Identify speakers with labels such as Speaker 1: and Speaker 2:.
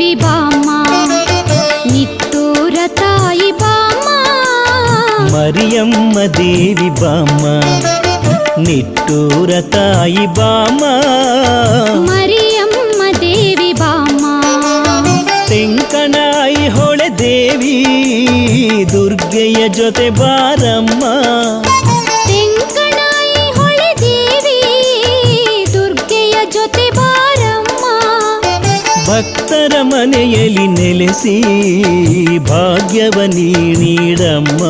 Speaker 1: దేవి బామ్మ నిట్టూర తాయి బామ్మ
Speaker 2: మరియమ్మ దేవి బామ్మ నిట్టూర తాయి బామ్మ మరియమ్మ దేವಿ బామ్మ
Speaker 1: ತೆಂಕಣಾಯಿ ಹೊಳೆ ದೇವಿ ದುರ್ಗೆಯ ಜೊತೆ ಬಾರಮ್ಮ
Speaker 2: ತೆಂಕಣಾಯಿ ಹೊಳೆ ದೇವಿ ದುರ್ಗೆಯ ಜೊತೆ
Speaker 1: ಭಕ್ತರ ಮನೆಯಲ್ಲಿ ನೆಲೆಸಿ ಭಾಗ್ಯವ ನೀಡಮ್ಮ.